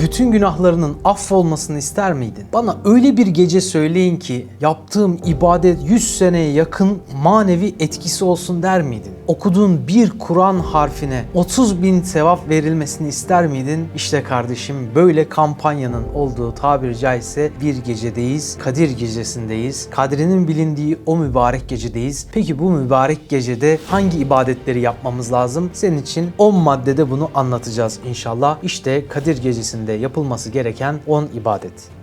bütün günahlarının affolmasını ister miydin? Bana öyle bir gece söyleyin ki yaptığım ibadet 100 seneye yakın manevi etkisi olsun der miydin? Okuduğun bir Kur'an harfine 30 bin sevap verilmesini ister miydin? İşte kardeşim böyle kampanyanın olduğu tabiri caizse bir gecedeyiz. Kadir gecesindeyiz. Kadrinin bilindiği o mübarek gecedeyiz. Peki bu mübarek gecede hangi ibadetleri yapmamız lazım? Senin için 10 maddede bunu anlatacağız inşallah. İşte Kadir gecesinde yapılması gereken 10 ibadet.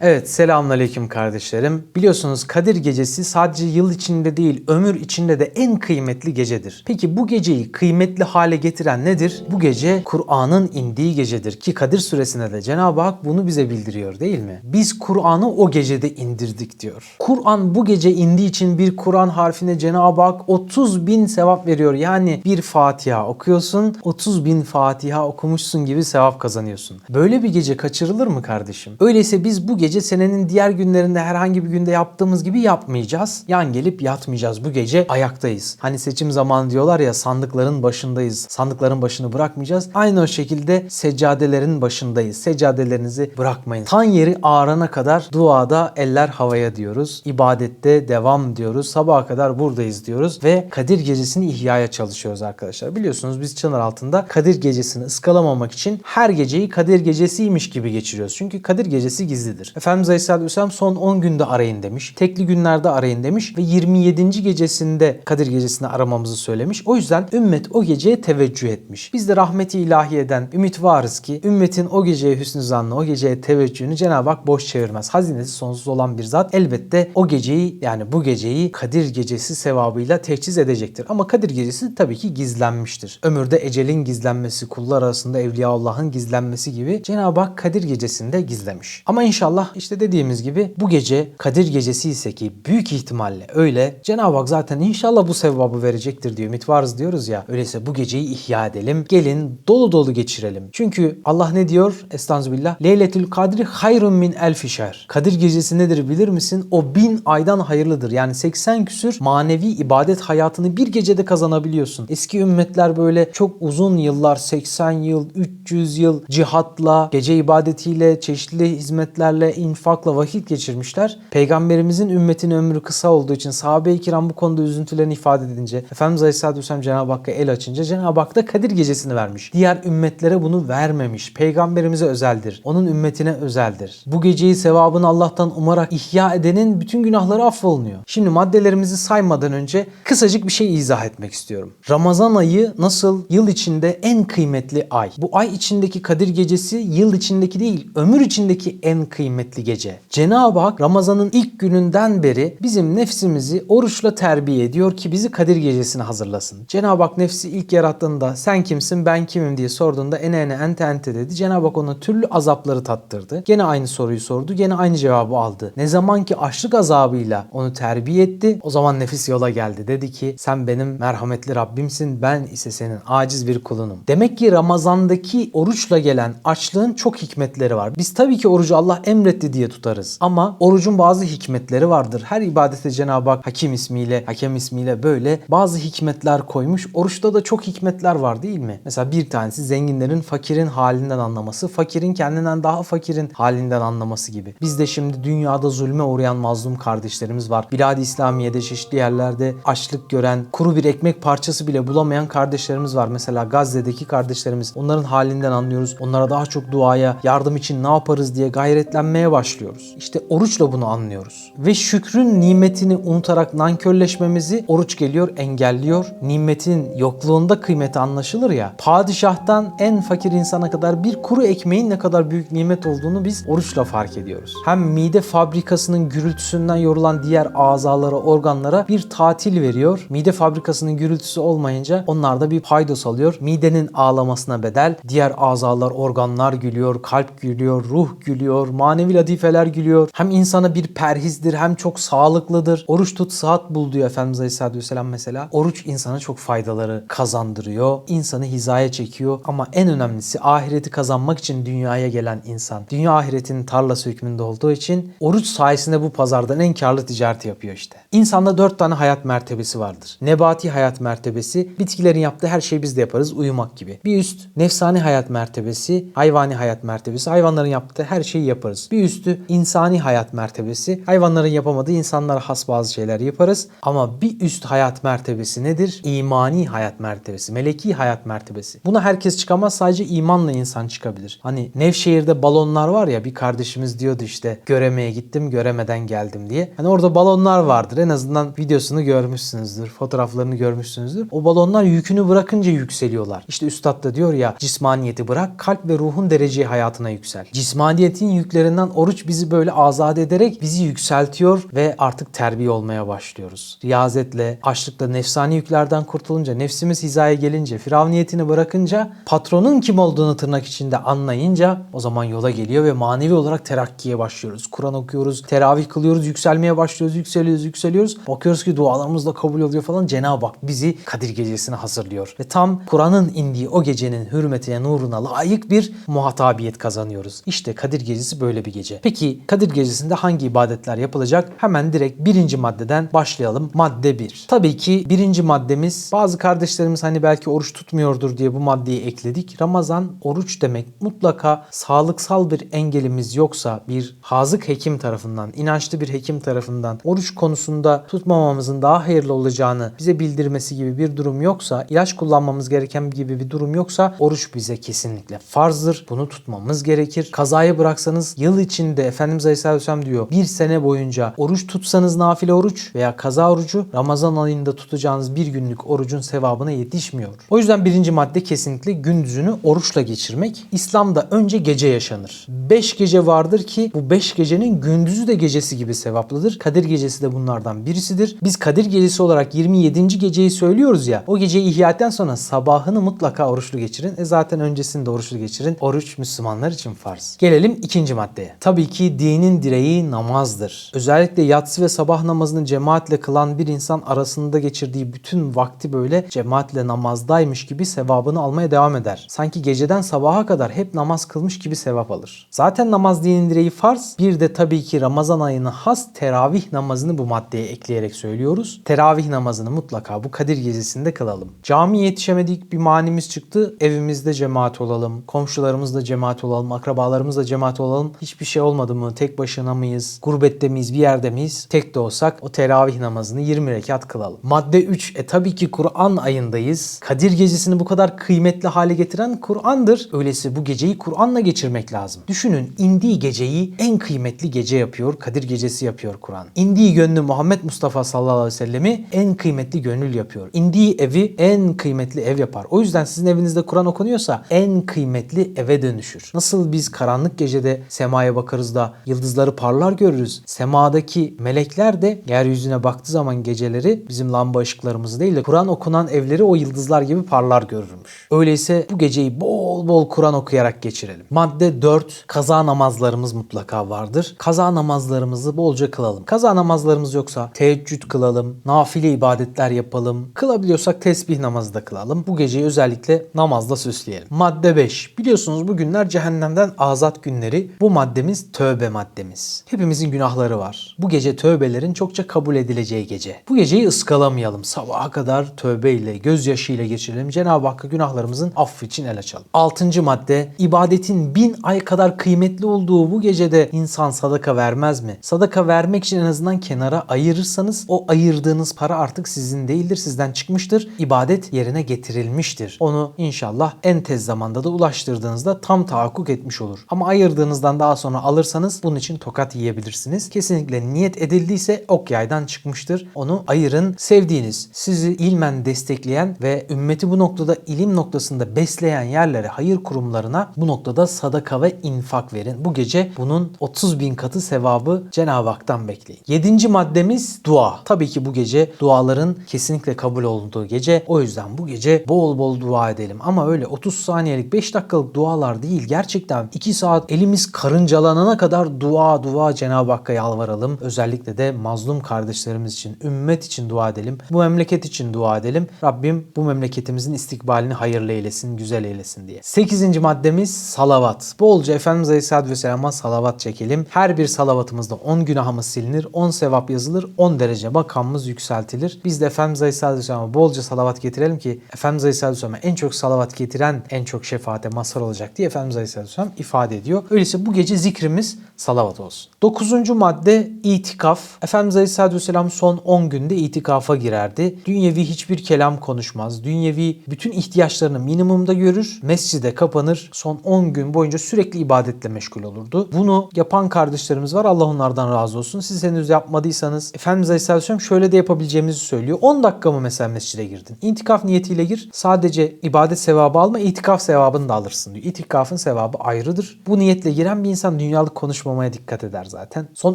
Evet selamünaleyküm kardeşlerim. Biliyorsunuz Kadir Gecesi sadece yıl içinde değil ömür içinde de en kıymetli gecedir. Peki bu geceyi kıymetli hale getiren nedir? Bu gece Kur'an'ın indiği gecedir ki Kadir suresinde de Cenab-ı Hak bunu bize bildiriyor değil mi? Biz Kur'an'ı o gecede indirdik diyor. Kur'an bu gece indiği için bir Kur'an harfine Cenab-ı Hak 30 bin sevap veriyor. Yani bir Fatiha okuyorsun 30 bin Fatiha okumuşsun gibi sevap kazanıyorsun. Böyle bir gece kaçırılır mı kardeşim? Öyleyse biz bu gece senenin diğer günlerinde herhangi bir günde yaptığımız gibi yapmayacağız. Yan gelip yatmayacağız. Bu gece ayaktayız. Hani seçim zamanı diyorlar ya sandıkların başındayız. Sandıkların başını bırakmayacağız. Aynı o şekilde seccadelerin başındayız. Seccadelerinizi bırakmayın. Tan yeri ağrana kadar duada eller havaya diyoruz. İbadette devam diyoruz. Sabaha kadar buradayız diyoruz ve Kadir Gecesi'ni ihyaya çalışıyoruz arkadaşlar. Biliyorsunuz biz Çınar altında Kadir Gecesi'ni ıskalamamak için her geceyi Kadir Gecesi'ymiş gibi geçiriyoruz. Çünkü Kadir Gecesi gizlidir. Efendimiz Aleyhisselatü Vesselam son 10 günde arayın demiş. Tekli günlerde arayın demiş ve 27. gecesinde Kadir Gecesi'ni aramamızı söylemiş. O yüzden ümmet o geceye teveccüh etmiş. Biz de rahmeti ilahiyeden ümit varız ki ümmetin o geceye hüsnü zannı, o geceye teveccühünü Cenab-ı Hak boş çevirmez. Hazinesi sonsuz olan bir zat elbette o geceyi yani bu geceyi Kadir Gecesi sevabıyla teçhiz edecektir. Ama Kadir Gecesi tabii ki gizlenmiştir. Ömürde ecelin gizlenmesi, kullar arasında Evliyaullah'ın gizlenmesi gibi Cenab-ı Hak Kadir Gecesi'nde gizlemiş. Ama inşallah işte dediğimiz gibi bu gece Kadir Gecesi ise ki büyük ihtimalle öyle Cenab-ı Hak zaten inşallah bu sevabı verecektir diyor. Ümit varız diyoruz ya. Öyleyse bu geceyi ihya edelim. Gelin dolu dolu geçirelim. Çünkü Allah ne diyor? Estağfirullah. Leyletül Kadri hayrun min elfi şer. Kadir gecesi nedir bilir misin? O bin aydan hayırlıdır. Yani 80 küsür manevi ibadet hayatını bir gecede kazanabiliyorsun. Eski ümmetler böyle çok uzun yıllar 80 yıl, 300 yıl cihatla, gece ibadetiyle, çeşitli hizmetlerle, infakla vakit geçirmişler. Peygamberimizin ümmetin ömrü kısa olduğu için sahabe-i kiram bu konuda üzüntülerini ifade edince Efendimiz Aleyhisselatü Vesselam Cenab-ı Hakk'a el açınca Cenab-ı Hak da Kadir gecesini vermiş. Diğer ümmetlere bunu vermemiş. Peygamberimize özeldir. Onun ümmetine özeldir. Bu geceyi sevabını Allah'tan umarak ihya edenin bütün günahları affolunuyor. Şimdi maddelerimizi saymadan önce kısacık bir şey izah etmek istiyorum. Ramazan ayı nasıl yıl içinde en kıymetli ay? Bu ay içindeki Kadir gecesi yıl içindeki değil, ömür içindeki en kıymetli gece. Cenab-ı Hak Ramazan'ın ilk gününden beri bizim nefsimizi oruçla terbiye ediyor ki bizi Kadir gecesine hazırlasın. Cenab-ı Hak nefsi ilk yarattığında sen kimsin ben kimim diye sorduğunda ene ene ente ente dedi. Cenab-ı Hak ona türlü azapları tattırdı. Gene aynı soruyu sordu. Gene aynı cevabı aldı. Ne zaman ki açlık azabıyla onu terbiye etti o zaman nefis yola geldi. Dedi ki sen benim merhametli Rabbimsin ben ise senin aciz bir kulunum. Demek ki Ramazan'daki oruçla gelen açlığın çok hikmetleri var. Biz tabii ki orucu Allah emretti diye tutarız. Ama orucun bazı hikmetleri vardır. Her ibadete Cenab-ı Hak Hakim ismiyle, Hakem ismiyle böyle bazı hikmetler koymuş. Oruçta da çok hikmetler var değil mi? Mesela bir tanesi zenginlerin fakirin halinden anlaması, fakirin kendinden daha fakirin halinden anlaması gibi. Biz de şimdi dünyada zulme uğrayan mazlum kardeşlerimiz var. Bilad-i İslamiye'de çeşitli yerlerde açlık gören, kuru bir ekmek parçası bile bulamayan kardeşlerimiz var. Mesela Gazze'deki kardeşlerimiz. Onların halinden anlıyoruz. Onlara daha çok duaya, yardım için ne yaparız diye gayretlenmeye başlıyoruz. İşte oruçla bunu anlıyoruz. Ve şükrün nimetini unutarak nankörleşmemizi oruç geliyor, engelliyor. Nimetin yokluğunda kıymeti anlaşılır ya. Padişahtan en fakir insana kadar bir kuru ekmeğin ne kadar büyük nimet olduğunu biz oruçla fark ediyoruz. Hem mide fabrikasının gürültüsünden yorulan diğer azalara, organlara bir tatil veriyor. Mide fabrikasının gürültüsü olmayınca onlar da bir paydos alıyor. Midenin ağlamasına bedel diğer azalar, organlar gülüyor, kalp gülüyor, ruh gülüyor, manevi bir latifeler gülüyor. Hem insana bir perhizdir hem çok sağlıklıdır. Oruç tut saat bul diyor Efendimiz Aleyhisselatü Vesselam mesela. Oruç insana çok faydaları kazandırıyor. İnsanı hizaya çekiyor. Ama en önemlisi ahireti kazanmak için dünyaya gelen insan. Dünya ahiretinin tarlası hükmünde olduğu için oruç sayesinde bu pazardan en karlı ticareti yapıyor işte. İnsanda dört tane hayat mertebesi vardır. Nebati hayat mertebesi, bitkilerin yaptığı her şeyi biz de yaparız, uyumak gibi. Bir üst nefsani hayat mertebesi, hayvani hayat mertebesi, hayvanların yaptığı her şeyi yaparız. Bir üstü insani hayat mertebesi, hayvanların yapamadığı insanlara has bazı şeyler yaparız. Ama bir üst hayat mertebesi nedir? İmani hayat mertebesi, meleki hayat mertebesi. Buna herkes çıkamaz, sadece imanla insan çıkabilir. Hani Nevşehir'de balonlar var ya bir kardeşimiz diyordu işte göremeye gittim göremeden geldim diye. Hani orada balonlar vardır. En azından videosunu görmüşsünüzdür. Fotoğraflarını görmüşsünüzdür. O balonlar yükünü bırakınca yükseliyorlar. İşte üstad da diyor ya cismaniyeti bırak kalp ve ruhun dereceyi hayatına yüksel. Cismaniyetin yüklerinden oruç bizi böyle azat ederek bizi yükseltiyor ve artık terbiye olmaya başlıyoruz. Riyazetle, açlıkla, nefsani yüklerden kurtulunca, nefsimiz hizaya gelince, firavniyetini bırakınca, patronun kim olduğunu tırnak içinde anlayınca o zaman yola geliyor ve manevi olarak terakkiye başlıyoruz. Kur'an okuyoruz, teravih kılıyoruz, yükselmeye başlıyoruz, yükseliyoruz, yükseliyoruz. Bakıyoruz ki dualarımız da kabul oluyor falan. Cenab-ı Hak bizi Kadir Gecesi'ne hazırlıyor. Ve tam Kur'an'ın indiği o gecenin hürmetine, nuruna layık bir muhatabiyet kazanıyoruz. İşte Kadir Gecesi böyle bir gece. Peki Kadir Gecesi'nde hangi ibadetler yapılacak? Hemen direkt birinci maddeden başlayalım. Madde 1. Tabii ki birinci maddemiz bazı kardeşlerimiz hani belki oruç tutmuyordur diye bu maddeyi ekledik. Ramazan oruç demek mutlaka sağlıksal bir engelimiz yoksa bir hazık hekim tarafından, inançlı bir hekim tarafından oruç konusunda tutmamamızın daha hayırlı olacağını bize bildirmesi gibi bir durum yoksa, ilaç kullanmamız gereken gibi bir durum yoksa oruç bize kesinlikle farzdır. Bunu tutmamız gerekir. Kazayı bıraksanız yıl içinde Efendimiz Aleyhisselatü Vesselam diyor bir sene boyunca oruç tutsanız nafile oruç veya kaza orucu Ramazan ayında tutacağınız bir günlük orucun sevabına yetişmiyor. O yüzden birinci madde kesinlikle gündüzünü oruçla geçirmek. İslam'da önce gece yaşanır. 5 gece vardır ki bu 5 gecenin gündüzü de gecesi gibi sevaplıdır. Kadir gecesi de bunlardan birisidir. Biz Kadir gecesi olarak 27. geceyi söylüyoruz ya. O geceyi ihya ettikten sonra sabahını mutlaka oruçlu geçirin. E zaten öncesinde oruçlu geçirin. Oruç Müslümanlar için farz. Gelelim ikinci maddeye. Tabii ki dinin direği namazdır. Özellikle yatsı ve sabah namazını cemaatle kılan bir insan arasında geçirdiği bütün vakti böyle cemaatle namazdaymış gibi sevabını almaya devam eder. Sanki geceden sabaha kadar hep namaz kılmış gibi sevap alır. Zaten namaz dinin direği farz. Bir de tabii ki Ramazan ayına has teravih namazını bu maddeye ekleyerek söylüyoruz. Teravih namazını mutlaka bu Kadir gecesinde kılalım. Camiye yetişemedik bir manimiz çıktı. Evimizde cemaat olalım. Komşularımızla cemaat olalım. Akrabalarımızla cemaat olalım. Hiçbir şey olmadı mı? Tek başına mıyız? Gurbette miyiz? Bir yerde miyiz? Tek de olsak o teravih namazını 20 rekat kılalım. Madde 3. E tabii ki Kur'an ayındayız. Kadir gecesini bu kadar kıymetli hale getiren Kur'an'dır. Öyleyse bu geceyi Kur'an'la geçirmek lazım. Düşünün indiği geceyi en kıymetli gece yapıyor. Kadir gecesi yapıyor Kur'an. İndiği gönlü Muhammed Mustafa sallallahu aleyhi ve sellemi en kıymetli gönül yapıyor. İndiği evi en kıymetli ev yapar. O yüzden sizin evinizde Kur'an okunuyorsa en kıymetli eve dönüşür. Nasıl biz karanlık gecede semaya bakarız da yıldızları parlar görürüz. Semadaki melekler de yeryüzüne baktığı zaman geceleri bizim lamba ışıklarımızı değil de Kur'an okunan evleri o yıldızlar gibi parlar görürmüş. Öyleyse bu geceyi bol bol Kur'an okuyarak geçirelim. Madde 4. Kaza namazlarımız mutlaka vardır. Kaza namazlarımızı bolca kılalım. Kaza namazlarımız yoksa teheccüd kılalım, nafile ibadetler yapalım. Kılabiliyorsak tesbih namazı da kılalım. Bu geceyi özellikle namazla süsleyelim. Madde 5. Biliyorsunuz bu günler cehennemden azat günleri. Bu maddemiz tövbe maddemiz. Hepimizin günahları var. Bu gece tövbelerin çokça kabul edileceği gece. Bu geceyi ıskalamayalım. Sabaha kadar tövbeyle, gözyaşıyla geçirelim. Cenab-ı Hakk'a günahlarımızın affı için el açalım. Altıncı madde. ibadetin bin ay kadar kıymetli olduğu bu gecede insan sadaka vermez mi? Sadaka vermek için en azından kenara ayırırsanız o ayırdığınız para artık sizin değildir. Sizden çıkmıştır. İbadet yerine getirilmiştir. Onu inşallah en tez zamanda da ulaştırdığınızda tam tahakkuk etmiş olur. Ama ayırdığınızdan daha sonra alırsanız bunun için tokat yiyebilirsiniz. Kesinlikle niyet edildiyse ok yaydan çıkmıştır. Onu ayırın. Sevdiğiniz, sizi ilmen destekleyen ve ümmeti bu noktada ilim noktasında besleyen yerlere, hayır kurumlarına bu noktada sadaka ve infak verin. Bu gece bunun 30 bin katı sevabı Cenab-ı Hak'tan bekleyin. Yedinci maddemiz dua. Tabii ki bu gece duaların kesinlikle kabul olduğu gece. O yüzden bu gece bol bol dua edelim. Ama öyle 30 saniyelik 5 dakikalık dualar değil. Gerçekten 2 saat elimiz karınca bocalanana kadar dua dua Cenab-ı Hakk'a yalvaralım. Özellikle de mazlum kardeşlerimiz için, ümmet için dua edelim. Bu memleket için dua edelim. Rabbim bu memleketimizin istikbalini hayırlı eylesin, güzel eylesin diye. 8. maddemiz salavat. Bolca Efendimiz Aleyhisselatü Vesselam'a salavat çekelim. Her bir salavatımızda 10 günahımız silinir, 10 sevap yazılır, 10 derece makamımız yükseltilir. Biz de Efendimiz Aleyhisselatü Vesselam'a bolca salavat getirelim ki Efendimiz Aleyhisselatü Vesselam'a en çok salavat getiren en çok şefaate mazhar olacak diye Efendimiz Aleyhisselatü Vesselam ifade ediyor. Öyleyse bu gece zikrimiz salavat olsun. 9. madde itikaf. Efendimiz Aleyhisselatü Vesselam son 10 günde itikafa girerdi. Dünyevi hiçbir kelam konuşmaz. Dünyevi bütün ihtiyaçlarını minimumda görür. Mescide kapanır. Son 10 gün boyunca sürekli ibadetle meşgul olurdu. Bunu yapan kardeşlerimiz var. Allah onlardan razı olsun. Siz henüz yapmadıysanız Efendimiz Aleyhisselatü Vesselam şöyle de yapabileceğimizi söylüyor. 10 dakika mı mesela mescide girdin? İtikaf niyetiyle gir. Sadece ibadet sevabı alma, itikaf sevabını da alırsın diyor. İtikafın sevabı ayrıdır. Bu niyetle giren bir insan dünyalık konuşmamaya dikkat eder zaten. Son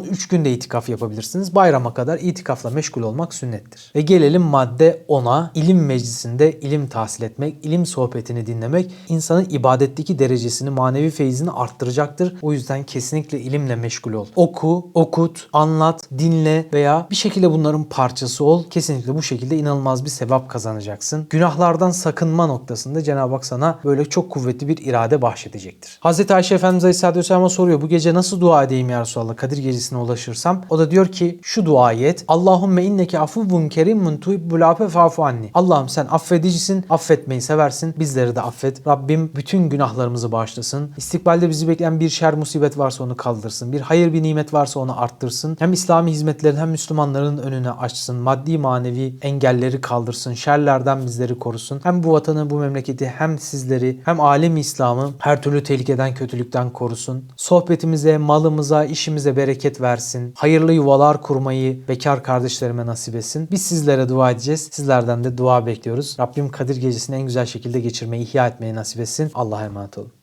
3 günde itikaf yapabilirsiniz. Bayrama kadar itikafla meşgul olmak sünnettir. Ve gelelim madde 10'a. İlim meclisinde ilim tahsil etmek, ilim sohbetini dinlemek insanın ibadetteki derecesini, manevi feyzini arttıracaktır. O yüzden kesinlikle ilimle meşgul ol. Oku, okut, anlat, dinle veya bir şekilde bunların parçası ol. Kesinlikle bu şekilde inanılmaz bir sevap kazanacaksın. Günahlardan sakınma noktasında Cenab-ı Hak sana böyle çok kuvvetli bir irade bahşedecektir. Hazreti Ayşe Efendimiz Aleyhisselatü Vesselam'a soruyor bu gece nasıl dua edeyim ya Resulallah Kadir gecesine ulaşırsam. O da diyor ki şu duayı et. Allahümme inneke afuvun kerimun tuhibbul afe fa'fu anni. Allah'ım sen affedicisin, affetmeyi seversin. Bizleri de affet. Rabbim bütün günahlarımızı bağışlasın. İstikbalde bizi bekleyen bir şer musibet varsa onu kaldırsın. Bir hayır bir nimet varsa onu arttırsın. Hem İslami hizmetlerin hem Müslümanların önüne açsın. Maddi manevi engelleri kaldırsın. Şerlerden bizleri korusun. Hem bu vatanı, bu memleketi hem sizleri hem alem İslam'ı her türlü tehlikeden, kötülükten korusun. Sohbetimize, malımıza, işimize bereket versin. Hayırlı yuvalar kurmayı bekar kardeşlerime nasip etsin. Biz sizlere dua edeceğiz. Sizlerden de dua bekliyoruz. Rabbim Kadir Gecesi'ni en güzel şekilde geçirmeyi, ihya etmeyi nasip etsin. Allah'a emanet olun.